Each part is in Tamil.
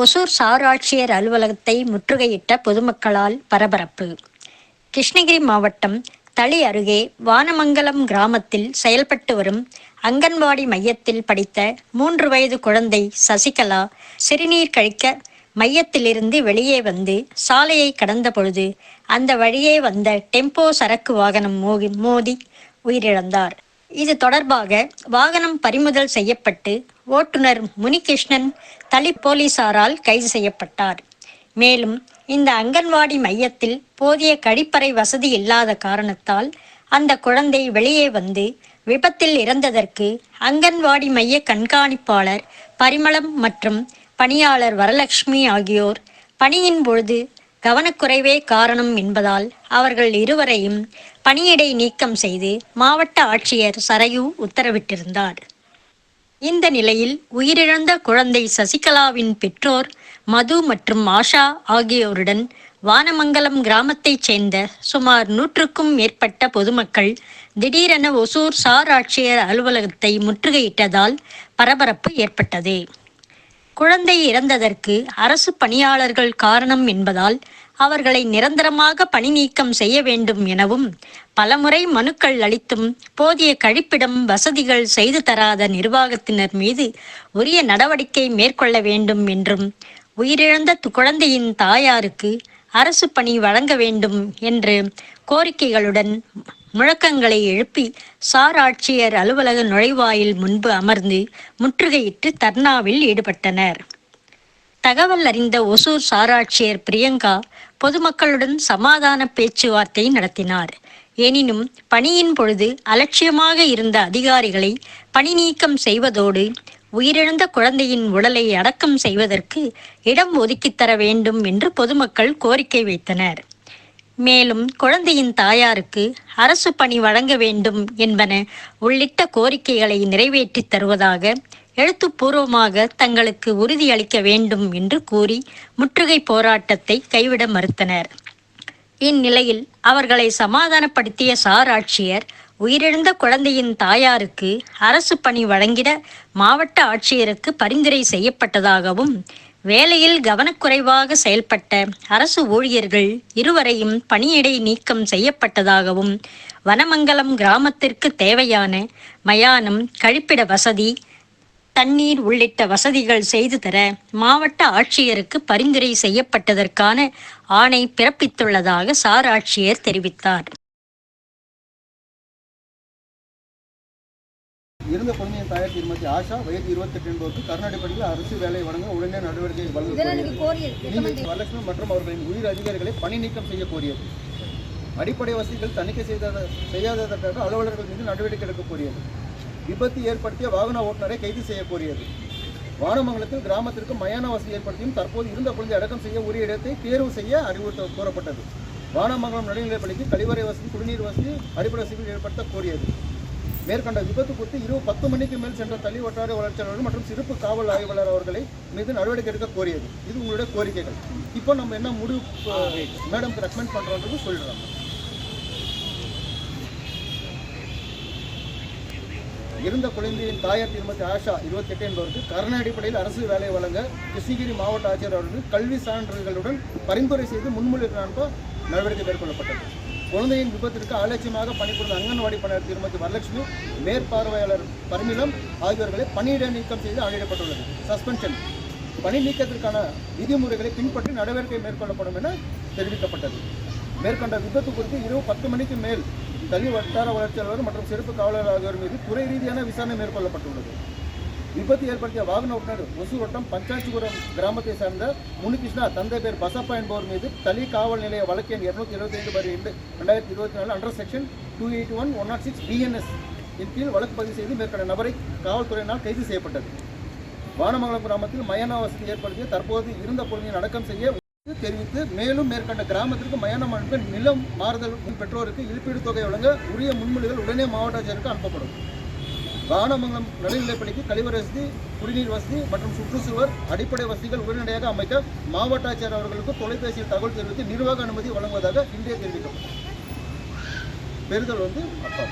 ஒசூர் சார் ஆட்சியர் அலுவலகத்தை முற்றுகையிட்ட பொதுமக்களால் பரபரப்பு. கிருஷ்ணகிரி மாவட்டம் தளி அருகே வானமங்கலம் கிராமத்தில் செயல்பட்டு வரும் அங்கன்வாடி மையத்தில் படித்த மூன்று வயது குழந்தை சசிகலா சிறுநீர் கழிக்க மையத்திலிருந்து வெளியே வந்து சாலையை கடந்த பொழுது அந்த வழியே வந்த டெம்போ சரக்கு வாகனம் மோதி மோதி உயிரிழந்தார். இது தொடர்பாக வாகனம் பறிமுதல் செய்யப்பட்டு ஓட்டுநர் முனிகிருஷ்ணன் தலி போலீசாரால் கைது செய்யப்பட்டார். மேலும் இந்த அங்கன்வாடி மையத்தில் போதிய கழிப்பறை வசதி இல்லாத காரணத்தால் அந்த குழந்தை வெளியே வந்து விபத்தில் இறந்ததற்கு அங்கன்வாடி மைய கண்காணிப்பாளர் பரிமளம் மற்றும் பணியாளர் வரலட்சுமி ஆகியோர் பணியின் பொழுது கவனக்குறைவே காரணம் என்பதால் அவர்கள் இருவரையும் பணியிடை நீக்கம் செய்து மாவட்ட ஆட்சியர் சரையு உத்தரவிட்டிருந்தார். இந்த நிலையில் உயிரிழந்த குழந்தை சசிகலாவின் பெற்றோர் மது மற்றும் ஆஷா ஆகியோருடன் வானமங்கலம் கிராமத்தைச் சேர்ந்த சுமார் நூற்றுக்கும் மேற்பட்ட பொதுமக்கள் திடீரென ஒசூர் சார் ஆட்சியர் அலுவலகத்தை முற்றுகையிட்டதால் பரபரப்பு ஏற்பட்டது. குழந்தை இறந்ததற்கு அரசு பணியாளர்கள் காரணம் என்பதால் அவர்களை நிரந்தரமாக பணி நீக்கம் செய்ய வேண்டும் எனவும் பலமுறை மனுக்கள் அளித்தும் போதிய கழிப்பிடம் வசதிகள் செய்து தராத நிர்வாகத்தினர் மீது உரிய நடவடிக்கை மேற்கொள்ள வேண்டும் என்றும் உயிரிழந்த து- குழந்தையின் தாயாருக்கு அரசு பணி வழங்க வேண்டும் என்று கோரிக்கைகளுடன் முழக்கங்களை எழுப்பி சார் ஆட்சியர் அலுவலக நுழைவாயில் முன்பு அமர்ந்து முற்றுகையிட்டு தர்ணாவில் ஈடுபட்டனர். தகவல் அறிந்த ஒசூர் சாராட்சியர் பிரியங்கா பொதுமக்களுடன் சமாதான பேச்சுவார்த்தை நடத்தினார். எனினும் பணியின் பொழுது அலட்சியமாக இருந்த அதிகாரிகளை பணி நீக்கம் செய்வதோடு உயிரிழந்த குழந்தையின் உடலை அடக்கம் செய்வதற்கு இடம் ஒதுக்கித் தர வேண்டும் என்று பொதுமக்கள் கோரிக்கை வைத்தனர். மேலும் குழந்தையின் தாயாருக்கு அரசு பணி வழங்க வேண்டும் என்பன உள்ளிட்ட கோரிக்கைகளை நிறைவேற்றித் தருவதாக எழுத்துப்பூர்வமாக தங்களுக்கு உறுதியளிக்க வேண்டும் என்று கூறி முற்றுகை போராட்டத்தை கைவிட மறுத்தனர். இந்நிலையில் அவர்களை சமாதானப்படுத்திய சார் ஆட்சியர் உயிரிழந்த குழந்தையின் தாயாருக்கு அரசு பணி வழங்கிட மாவட்ட ஆட்சியருக்கு பரிந்துரை செய்யப்பட்டதாகவும் வேலையில் கவனக்குறைவாக செயல்பட்ட அரசு ஊழியர்கள் இருவரையும் பணியிடை நீக்கம் செய்யப்பட்டதாகவும் வனமங்கலம் கிராமத்திற்கு தேவையான மயானம் கழிப்பிட வசதி தண்ணீர் உள்ளிட்ட வசதிகள் செய்து தர மாவட்ட ஆட்சியருக்கு பரிந்துரை செய்யப்பட்டதற்கான ஆணை பிறப்பித்துள்ளதாக சார் ஆட்சியர் தெரிவித்தார். இருந்த குழந்தையின் தாயார் திருமதி ஆஷா வயது இருபத்தெட்டு என்பவருக்கு கர்நாடகப்படியில் அரசு வேலை வழங்க உடனே நடவடிக்கை வழங்க வரலட்சுமி மற்றும் அவர்களின் உயிர் அதிகாரிகளை பணி நீக்கம் செய்ய கோரியது. அடிப்படை வசதிகள் தணிக்கை செய்த செய்யாததற்காக அலுவலர்கள் மீது நடவடிக்கை எடுக்க கோரியது. விபத்து ஏற்படுத்திய வாகன ஓட்டுநரை கைது செய்ய கோரியது. வானமங்கலத்தில் கிராமத்திற்கு மயான வசதி ஏற்படுத்தியும் தற்போது இருந்த குழந்தை அடக்கம் செய்ய உரிய இடத்தை தேர்வு செய்ய அறிவுறுத்த கோரப்பட்டது. வானமங்கலம் நடுநிலைப்பள்ளிக்கு கழிவறை வசதி குடிநீர் வசதி அடிப்படை வசதிகள் ஏற்படுத்த கோரியது. மேற்கண்ட விபத்து குறித்து இரவு பத்து மணிக்கு மேல் சென்ற தள்ளி வட்டார வளர்ச்சியாளர்கள் மற்றும் சிறப்பு காவல் ஆய்வாளர் அவர்களை மீது நடவடிக்கை எடுக்க கோரியது. இது உங்களுடைய கோரிக்கைகள். இப்போ நம்ம என்ன முடிவு மேடம்க்கு ரெக்கமெண்ட் பண்ணுறோன்றது சொல்லிடலாம். இருந்த குழந்தையின் தாயார் திருமதி ஆஷா இருபத்தி எட்டு என்பவருக்கு கருணை அடிப்படையில் அரசு வேலை வழங்க கிருஷ்ணகிரி மாவட்ட ஆட்சியர் அவர்கள் கல்வி சான்றிதழ்களுடன் பரிந்துரை செய்து முன்மொழிகிறான்போ நடவடிக்கை மேற்கொள்ளப்பட்டது. குழந்தையின் விபத்திற்கு ஆலட்சியமாக பணிபுரிந்த அங்கன்வாடி பணியாளர் திருமதி வரலட்சுமி மேற்பார்வையாளர் பரிமிளம் ஆகியோர்களை பணியிட நீக்கம் செய்து ஆணையிடப்பட்டுள்ளது சஸ்பென்ஷன். பணி நீக்கத்திற்கான விதிமுறைகளை பின்பற்றி நடவடிக்கை மேற்கொள்ளப்படும் என தெரிவிக்கப்பட்டது. மேற்கொண்ட விபத்து குறித்து இரவு பத்து மணிக்கு மேல் தனி வட்டார வளர்ச்சியாளர் மற்றும் சிறப்பு காவலர் ஆகியோர் மீது துறை ரீதியான விசாரணை மேற்கொள்ளப்பட்டுள்ளது. விபத்து ஏற்படுத்திய வாகன ஓட்டுநர் ஒசூர் வட்டம் பஞ்சாச்சிபுரம் கிராமத்தை சேர்ந்த முனிகிருஷ்ணா தந்தை பேர் பசப்பா என்பவர் மீது தளி காவல் நிலைய வழக்கு எண் இருநூத்தி இருபத்தி ஐந்து பர் ரெண்டு ரெண்டாயிரத்தி இருபத்தி நாலு under section two eight one one nought six BNS இன் கீழ் வழக்கு பதிவு செய்து மேற்கொண்ட நபரை காவல்துறையினால் கைது செய்யப்பட்டது. வானமங்கலம் கிராமத்தில் மயான வசதி ஏற்படுத்திய தற்போது இருந்த குழந்தையை அடக்கம் செய்ய தெரிவித்து மேலும் மேற்கண்ட கிராமத்திற்கு மயானம் அனுப்ப நிலம் மாறுதல் பெற்றோருக்கு இழப்பீடு தொகை வழங்க உரிய முன்மொழிகள் உடனே மாவட்ட ஆட்சியருக்கு அனுப்பப்படும். வானமங்கலம் நடுநிலைப்பள்ளிக்கு கழிவறை வசதி குடிநீர் வசதி மற்றும் சுற்றுச்சுவர் அடிப்படை வசதிகள் உடனடியாக அமைக்க மாவட்ட ஆட்சியர் அவர்களுக்கு தொலைபேசியில் தகவல் தெரிவித்து நிர்வாக அனுமதி வழங்குவதாக இன்றைய தெரிவிக்கப்பட்டது பெறுதல் வந்து அப்பா.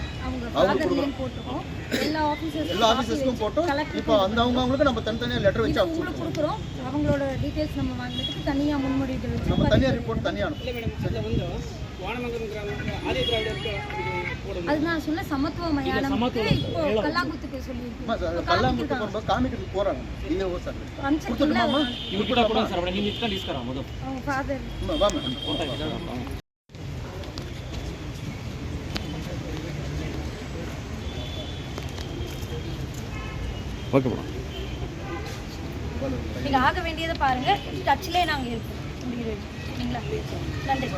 எல்லா ஆஃபீஸர்ஸ் எல்லா ஆஃபீஸர்ஸ்க்கும் போட்டோம். இப்போ அந்த அவங்க அவங்களுக்கு நம்ம தனித்தனியாக லெட்டர் வச்சு அனுப்பிச்சு கொடுக்குறோம். அவங்களோட டீட்டெயில்ஸ் நம்ம வாங்கினதுக்கு தனியாக முன்மொழிகள் வச்சு நம்ம தனியாக ரிப்போர்ட் தனியாக அனுப்புவோம் இல்லை மேடம் அதில் வந்து வானமங்கலம் கிராமத்தில் ஆதி திராவிடருக்கு அதுக்கு போடணும் அது நான் சொன்ன சமத்துவ மயானம்க்கு இப்போ கல்லாங்குத்துக்கு சொல்லியிருக்கேன் ஆமா சார் கல்லாங்குட்டு போகிறப்ப காமிக்கிறதுக்கு போகிறாங்க ஓகே மேடம் நீங்கள் ஆக வேண்டியதை பாருங்க. டச்சிலே நாங்கள் இருக்கோம் சரிங்களா? நன்றி.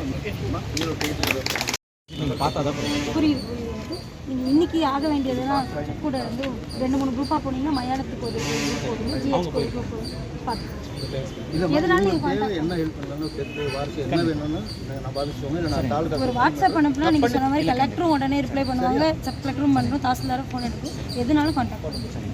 புரியுது. புரியுது நீங்கள் இன்னைக்கு ஆக வேண்டியதெல்லாம் கூட வந்து ரெண்டு மூணு குரூப்பாக போனீங்கன்னா மயானத்துக்கு ஒரு குரூப் போடுங்க ஜிஹெச்க்கு ஒரு குரூப் ஒரு வாட்ஸ்அப் அனுப்புனா நீங்கள் சொன்ன மாதிரி கலெக்டரும் உடனே ரிப்ளை பண்ணுவாங்க. சப் கலெக்டரும் பண்ணுறோம் தாசில்தாரும் ஃபோன் எடுக்கும். எதுனாலும் கான்டாக்ட் பண்ணுங்க.